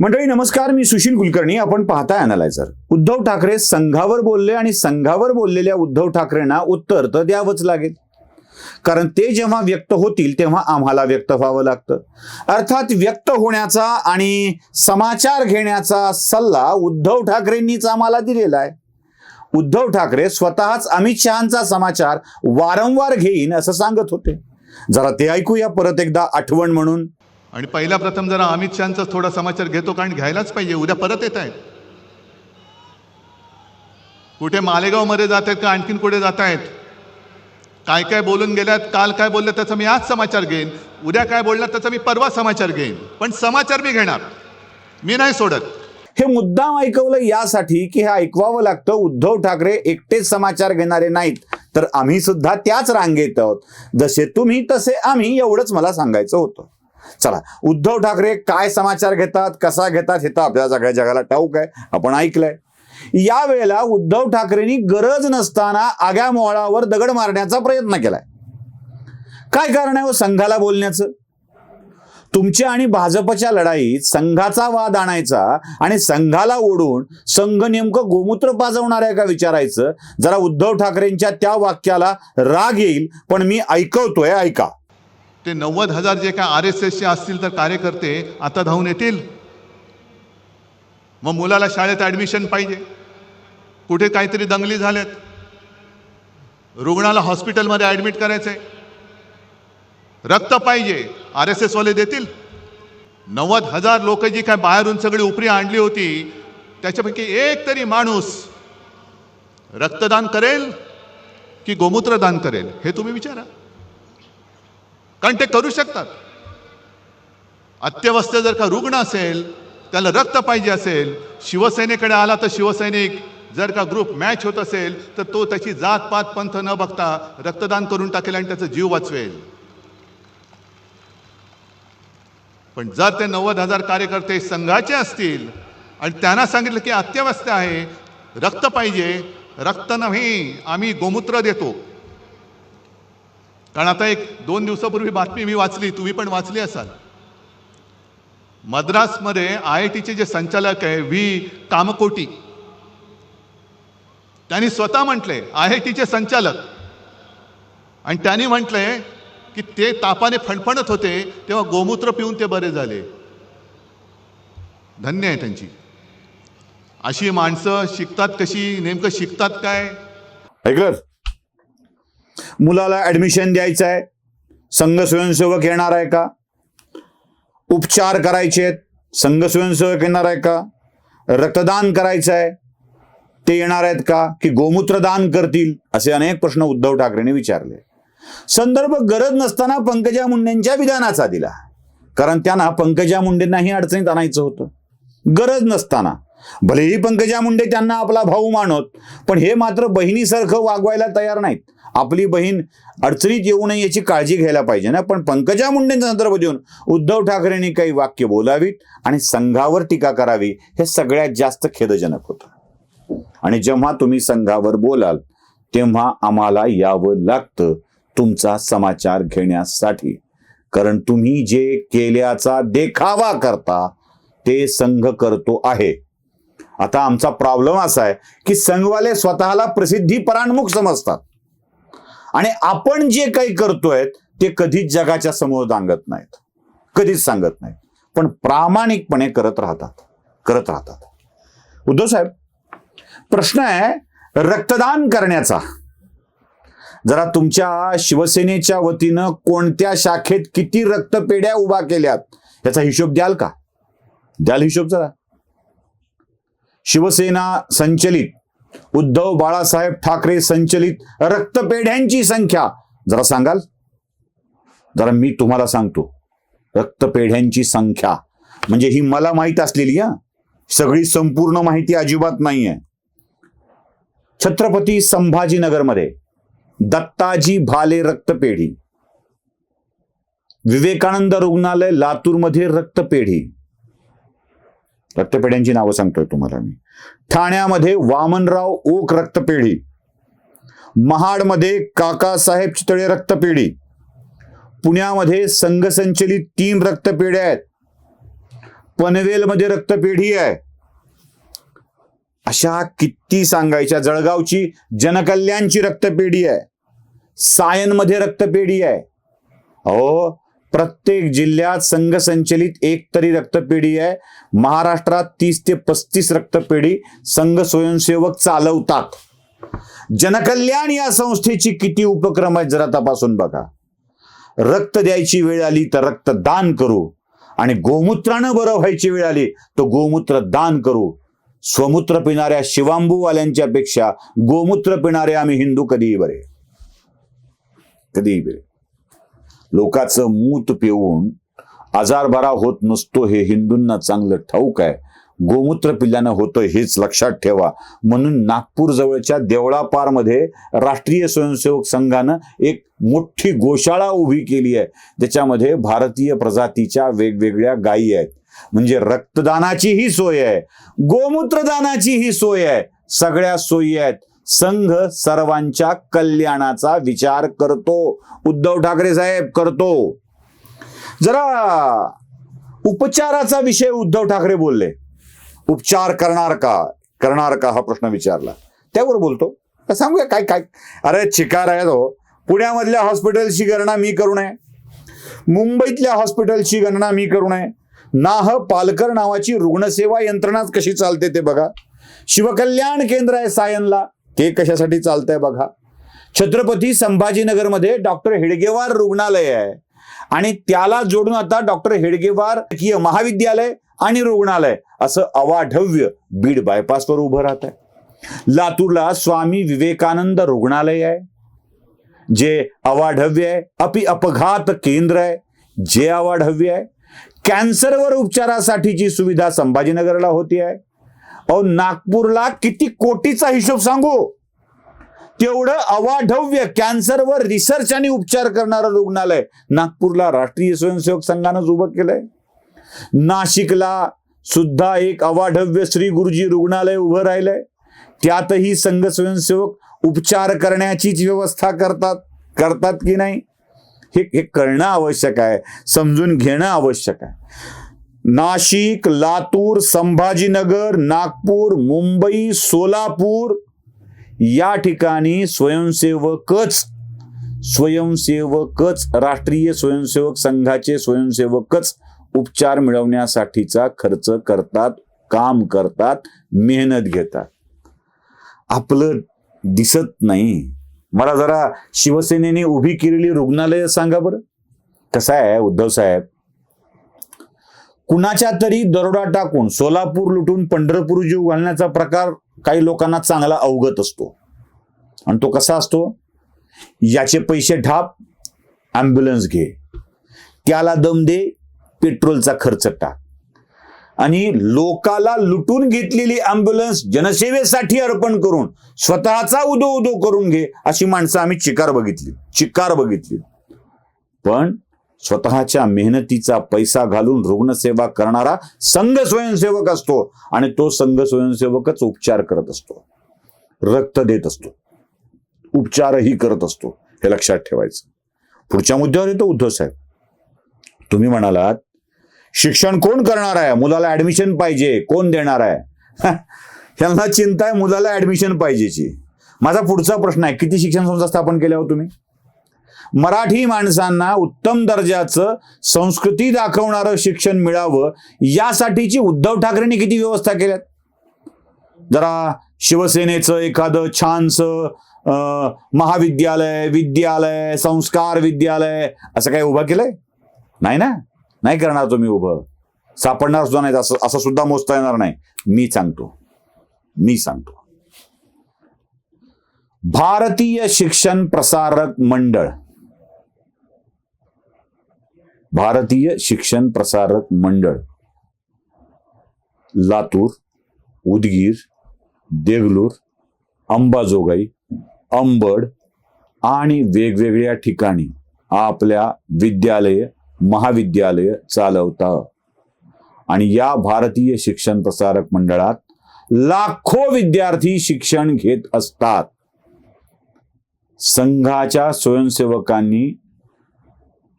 मंडळी नमस्कार मी सुशील कुलकर्णी. आपण पाहताय अनालायझर उद्धव ठाकरे संघावर बोलले आणि संघावर बोललेल्या उद्धव ठाकरेंना उत्तर तर द्यावंच लागेल. कारण ते जेव्हा व्यक्त होतील तेव्हा आम्हाला व्यक्त व्हावं लागतं. अर्थात व्यक्त होण्याचा आणि समाचार घेण्याचा सल्ला उद्धव ठाकरेंनीच आम्हाला दिलेला आहे. उद्धव ठाकरे स्वतःच अमित शहाचा समाचार वारंवार घेईन असं सांगत होते. जरा ते ऐकूया परत एकदा आठवण म्हणून. आणि पहिला प्रथम जरा अमित शहाचा थोडा समाचार घेतो कारण घ्यायलाच पाहिजे. उद्या परत येत आहेत. कुठे मालेगावमध्ये जात आहेत का आणखीन कुठे जात आहेत? काय काय बोलून गेल्यात काल काय बोललं त्याचा मी आज समाचार घेईन. उद्या काय बोलणार त्याचा मी परवा समाचार घेईन. पण समाचार मी घेणार. मी नाही सोडत. हे मुद्दाम ऐकवलं यासाठी की हे ऐकवावं लागतं उद्धव ठाकरे एकटेच समाचार घेणारे नाहीत. तर आम्ही सुद्धा त्याच रांगेत आहोत. जसे तुम्ही तसे आम्ही एवढंच मला सांगायचं होतं. चला उद्धव ठाकरे काय समाचार घेतात कसा घेतात हे तर आपल्या सगळ्या जगाला ठाऊक आहे. आपण ऐकलंय. यावेळेला उद्धव ठाकरेंनी गरज नसताना आग्या मोहळावर दगड मारण्याचा प्रयत्न केलाय. काय कारण आहे हो संघाला बोलण्याचं? तुमच्या आणि भाजपच्या लढाईत संघाचा वाद आणायचा आणि संघाला ओढून संघ नेमकं गोमूत्र पाजवणार आहे का विचारायचं? जरा उद्धव ठाकरेंच्या त्या वाक्याला राग येईल पण मी ऐकवतोय ऐका. ते नव्वद हजार जे काय आर एस एसचे असतील तर कार्यकर्ते आता धावून येतील. मग मुलाला शाळेत ॲडमिशन पाहिजे. कुठे काहीतरी दंगली झाल्यात रुग्णाला हॉस्पिटलमध्ये ॲडमिट करायचं आहे रक्त पाहिजे. आर एस एसवाले देतील. नव्वद हजार लोक जी काय बाहेरून सगळी उपरी आणली होती त्याच्यापैकी एक तरी माणूस रक्तदान करेल की गोमूत्रदान करेल हे तुम्ही विचारा. कारण ते करू शकतात. अत्यवस्थ जर का रुग्ण असेल त्याला रक्त पाहिजे असेल शिवसेनेकडे आला तर शिवसैनिक जर का ग्रुप मॅच होत असेल तर तो त्याची जात पात पंथ न बघता रक्तदान करून टाकेल आणि त्याचा जीव वाचवेल. पण जर ते नव्वद हजार कार्यकर्ते संघाचे असतील आणि त्यांना सांगितलं की अत्यवस्थ आहे रक्त पाहिजे रक्त नाही आम्ही गोमूत्र देतो. कारण आता एक दोन दिवसापूर्वी बातमी मी वाचली तुम्ही पण वाचली असाल. मद्रासमध्ये आय आय टीचे जे संचालक आहे व्ही कामकोटी त्यांनी स्वतः म्हटले आय आय टीचे संचालक आणि त्यांनी म्हटले की ते तापाने फणफणत होते तेव्हा गोमूत्र पिऊन ते बरे झाले. धन्य आहे त्यांची. अशी माणसं शिकतात कशी नेमकं शिकतात काय? ऐकलं मुलाला ऍडमिशन द्यायचं आहे संघ स्वयंसेवक येणार आहे का? उपचार करायचे आहेत. संघ स्वयंसेवक येणार आहे का? रक्तदान करायचं आहे ते येणार आहेत का? की गोमूत्र दान करतील? असे अनेक प्रश्न उद्धव ठाकरेंनी विचारले. संदर्भ गरज नसताना पंकजा मुंडेंच्या विधानाचा दिला. कारण त्यांना पंकजा मुंडेंनाही अडचणीत आणायचं होतं. गरज नसताना. भलेही पंकजा मुंडे त्यांना आपला भाऊ मानत पण हे मात्र बहिणीसारखं वागवायला तयार नाहीत. आपली बहीण अडचणीत येऊ नये याची काळजी घ्यायला पाहिजे ना. पण पंकजा मुंडेंचा संदर्भ देऊन उद्धव ठाकरेंनी काही वाक्य बोलावीत आणि संघावर टीका करावी हे सगळ्यात जास्त खेदजनक होतं. आणि जेव्हा तुम्ही संघावर बोलाल तेव्हा आम्हाला यावं लागतं तुमचा समाचार घेण्यासाठी. कारण तुम्ही जे केल्याचा देखावा करता ते संघ करतो आहे. आता आमचा प्रॉब्लेम असा आहे की संघवाले स्वतःला प्रसिद्धी पराणमुख समजतात. आणि आपण जे काही करतोय ते कधीच जगाच्या समोर सांगत नाहीत. कधीच सांगत नाहीत. पण प्रामाणिकपणे करत राहतात. करत राहतात. उद्धव साहेब प्रश्न आहे रक्तदान करण्याचा. जरा तुमच्या शिवसेनेच्या वतीनं कोणत्या शाखेत किती रक्तपेढ्या उभा केल्यात याचा हिशोब द्याल का? द्याल हिशोब जरा. शिवसेना संचलित. उद्धव बाळासाहेब ठाकरे संचलित रक्तपेढ्यांची संख्या. जरा सांगाल? जरा मी तुम्हाला सांगतो. रक्तपेढ्यांची संख्या. म्हणजे ही मला माहीत असलेली हा? सगळी संपूर्ण माहिती अजिबात नाहीये. छत्रपती संभाजीनगरमध्ये दत्ताजी भाले रक्तपेढी. विवेकानंद रुग्णालय लातूरमध्ये रक्तपेढी. रक्तपेढ्यांची नावं सांगतोय तुम्हाला मी. ठाण्यामध्ये वामनराव ओक रक्तपेढी. महाडमध्ये काकासाहेब चितळे रक्तपेढी. पुण्यामध्ये संघसंचलित तीन रक्तपेढ्या आहेत. पनवेलमध्ये रक्तपेढी आहे. अशा किती सांगायच्या जळगावची जनकल्याणची रक्तपेढी आहे. सायनमध्ये रक्तपेढी आहे. अहो प्रत्येक जिल्ह्यात संघ संचलित एक तरी रक्तपेढी आहे. महाराष्ट्रात तीस ते पस्तीस रक्तपेढी संघ स्वयंसेवक चालवतात. जनकल्याण या संस्थेची किती उपक्रम आहेत जरा तपासून बघा. रक्त द्यायची वेळ आली तर रक्तदान करू. आणि गोमूत्रानं बरं व्हायची वेळ आली तर गोमूत्र दान करू. स्वमूत्र पिणाऱ्या शिवांबूवाल्यांच्या पेक्षा गोमूत्र पिणारे आम्ही हिंदू कधीही बरे. कधीही बरे. लोकांचं मूत पिऊन आजार बरा होत नसतो हे हिंदूंना चांगलं ठाऊक आहे. गोमूत्र पिल्यानं होतं हेच लक्षात ठेवा. म्हणून नागपूर जवळच्या देवळापारमध्ये राष्ट्रीय स्वयंसेवक संघानं एक मोठी गोशाळा उभी केली आहे. त्याच्यामध्ये भारतीय प्रजातीच्या वेगवेगळ्या गायी आहेत. म्हणजे रक्तदानाची ही सोय आहे. गोमूत्रदानाची ही सोय आहे. सगळ्या सोयी आहेत. संघ सर्वांच्या कल्याणाचा विचार करतो. उद्धव ठाकरे साहेब करतो. जरा उपचाराचा विषय उद्धव ठाकरे बोलले. उपचार करणार का? करणार का? हा प्रश्न विचारला. त्यावर बोलतो. सांगूया काय काय? अरे चिकार आहे तो हो. पुण्यामधल्या हॉस्पिटलची गणना मी करू नये. मुंबईतल्या हॉस्पिटलची गणना मी करू नये. नाह पालकर नावाची रुग्णसेवा यंत्रणाच कशी चालते ते बघा. शिवकल्याण केंद्र आहे सायनला. ते कशासाठी चालतंय बघा. छत्रपती संभाजीनगरमध्ये डॉक्टर हेडगेवार रुग्णालय आहे. आणि त्याला जोडून आता डॉक्टर हेडगेवार महाविद्यालय आणि रुग्णालय असं अवाढव्य बीड बायपासवर उभं राहत आहे लातूरला स्वामी विवेकानंद रुग्णालय आहे. जे अवाढव्य आहे अपि अपघात केंद्र आहे जे अवाढव्य आहे. कॅन्सरवर उपचारासाठीची सुविधा संभाजीनगरला होती आहे. अहो नागपूरला किती कोटीचा हिशोब सांगू? तेवढं अवाढव्य कॅन्सरवर रिसर्च आणि उपचार करणारं रुग्णालय. नागपूरला राष्ट्रीय स्वयंसेवक संघानंच उभं केलंय. नाशिकला सुद्धा एक अवाढव्य श्री गुरुजी रुग्णालय उभं राहिलंय. त्यातही संघ स्वयंसेवक उपचार करण्याचीच व्यवस्था करतात करतात की नाही हे हे कळणं आवश्यक आहे समजून घेणं आवश्यक आहे. नाशिक लातूर संभाजीनगर नागपूर मुंबई सोलापूर. या ठिकाणी स्वयंसेवकच स्वयंसेवकच राष्ट्रीय स्वयंसेवक संघाचे स्वयंसेवकच उपचार मिळवण्यासाठीचा खर्च करतात काम करतात मेहनत घेतात. आपलं दिसत नाही. मला जरा शिवसेनेने उभी केलेली रुग्णालय सांगा बरं. कसं आहे उद्धव साहेब? कुणाच्या तरी दरोडा टाकून सोलापूर लुटून पंढरपूर जीव घालण्याचा प्रकार काही लोकांना चांगला अवगत असतो. आणि तो कसा असतो? याचे पैसे ढाप ॲम्ब्युलन्स घे. त्याला दम दे पेट्रोलचा खर्च टाक. आणि लोकाला लुटून घेतलेली अँब्युलन्स जनसेवेसाठी अर्पण करून स्वतःचा उदो उदो करून घे अशी माणसं आम्ही चिकार बघितली. चिकार बघितली. पण स्वतःच्या मेहनतीचा पैसा घालून रुग्णसेवा करणारा संघ स्वयंसेवक असतो आणि तो संघ स्वयंसेवकच उपचार करत असतो. रक्त देत असतो. उपचारही करत असतो. हे लक्षात ठेवायचं. पुढच्या मुद्द्यावर येतो उद्धव साहेब. तुम्ही म्हणालात शिक्षण कोण करणार आहे? मुलाला ऍडमिशन पाहिजे. कोण देणार आहे? यांना चिंता आहे मुलाला ऍडमिशन पाहिजेची. माझा पुढचा प्रश्न आहे किती शिक्षण संस्था स्थापन केल्यावर हो तुम्ही? मराठी माणसांना उत्तम दर्जाचं संस्कृती दाखवणारं शिक्षण मिळावं यासाठीची उद्धव ठाकरेंनी किती व्यवस्था केल्यात? जरा शिवसेनेचं एखादं छानसं अं, महाविद्यालय विद्यालय संस्कार विद्यालय असं काही उभं केलंय? नाही ना? नाही करणार तुम्ही उभं. सापडणार सुद्धा नाही असं असं सुद्धा मोजता येणार नाही. मी सांगतो. मी सांगतो. भारतीय शिक्षण प्रसारक मंडळ भारतीय शिक्षण प्रसारक मंडळ लातूर उदगीर देगलूर अंबाजोगाई अंबड आणि वेगवेगळ्या ठिकाणी आपल्या विद्यालय महाविद्यालय चालवता. आणि या भारतीय शिक्षण प्रसारक मंडळात लाखो विद्यार्थी शिक्षण घेत असतात. संघाच्या स्वयंसेवकांनी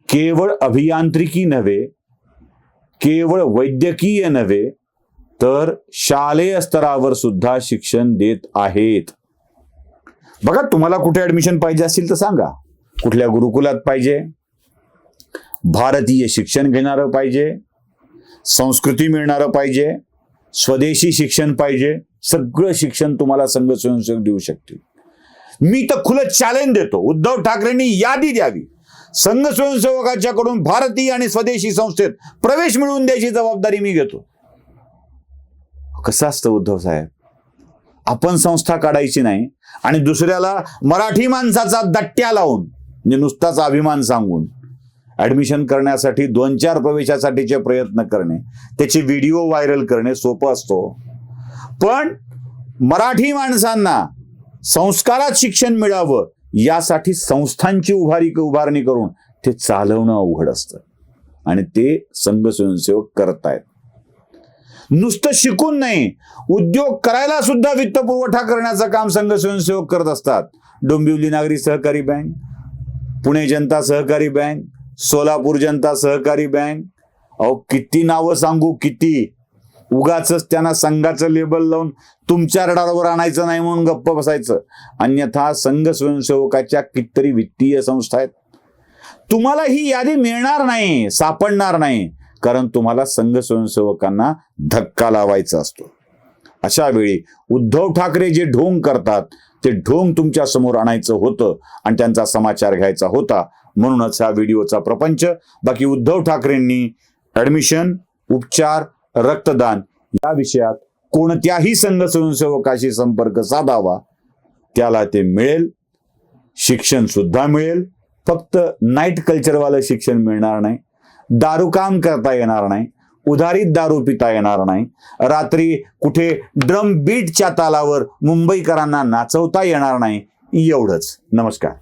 केवळ अभियांत्रिकी नव्हे केवळ वैद्यकीय नव्हे तर शालेय स्तरावर सुद्धा शिक्षण देत आहेत. बघा तुम्हाला कुठे ऍडमिशन पाहिजे असेल तर सांगा. कुठल्या गुरुकुलात पाहिजे? भारतीय शिक्षण घेणारं पाहिजे? संस्कृती मिळणारं पाहिजे? स्वदेशी शिक्षण पाहिजे? सगळं शिक्षण तुम्हाला संघ स्वयंसेवक देऊ शकतील. मी तर खुलं चॅलेंज देतो. उद्धव ठाकरेंनी यादी द्यावी. संघ स्वयंसेवकाच्याकडून भारतीय आणि स्वदेशी संस्थेत प्रवेश मिळवून द्यायची जबाबदारी मी घेतो. कसं असतं उद्धव साहेब? आपण संस्था काढायची नाही आणि दुसऱ्याला मराठी माणसाचा दट्ट्या लावून म्हणजे नुसताच अभिमान सांगून ऍडमिशन करण्यासाठी दोन चार प्रवेशासाठीचे प्रयत्न करणे त्याचे व्हिडिओ व्हायरल करणे सोपं असतो. पण मराठी माणसांना संस्कारात शिक्षण मिळावं यासाठी संस्थांची उभारी उभारणी करून ते चालवणं अवघड असतं. आणि ते संघ स्वयंसेवक करतायत. नुसतं शिकून नाही उद्योग करायला सुद्धा वित्त पुरवठा करण्याचं काम संघ स्वयंसेवक करत असतात. डोंबिवली नागरी सहकारी बँक पुणे जनता सहकारी बँक सोलापूर जनता सहकारी बँक. अहो किती नावं सांगू किती? उगाच त्यांना संघाचं लेबल लावून तुमच्या रडारवर आणायचं नाही म्हणून गप्प बसायचं. अन्यथा संघ स्वयंसेवकाच्या कितीतरी वित्तीय संस्था आहेत. तुम्हाला ही यादी मिळणार नाही सापडणार नाही. कारण तुम्हाला संघ स्वयंसेवकांना धक्का लावायचा असतो. अशा वेळी उद्धव ठाकरे जे ढोंग करतात ते ढोंग तुमच्यासमोर आणायचं होतं आणि त्यांचा समाचार घ्यायचा होता. म्हणूनच हा व्हिडिओचा प्रपंच. बाकी उद्धव ठाकरेंनी ऍडमिशन उपचार रक्तदान. या विषयात कोणत्याही संघ स्वयंसेवकाशी संपर्क साधावा त्याला ते मिळेल. शिक्षण सुद्धा मिळेल. फक्त नाईट कल्चरवालं शिक्षण मिळणार नाही. दारू काम करता येणार नाही. उधारीत दारू पिता येणार नाही. रात्री कुठे ड्रम बीटच्या तालावर मुंबईकरांना नाचवता येणार नाही. एवढंच. नमस्कार.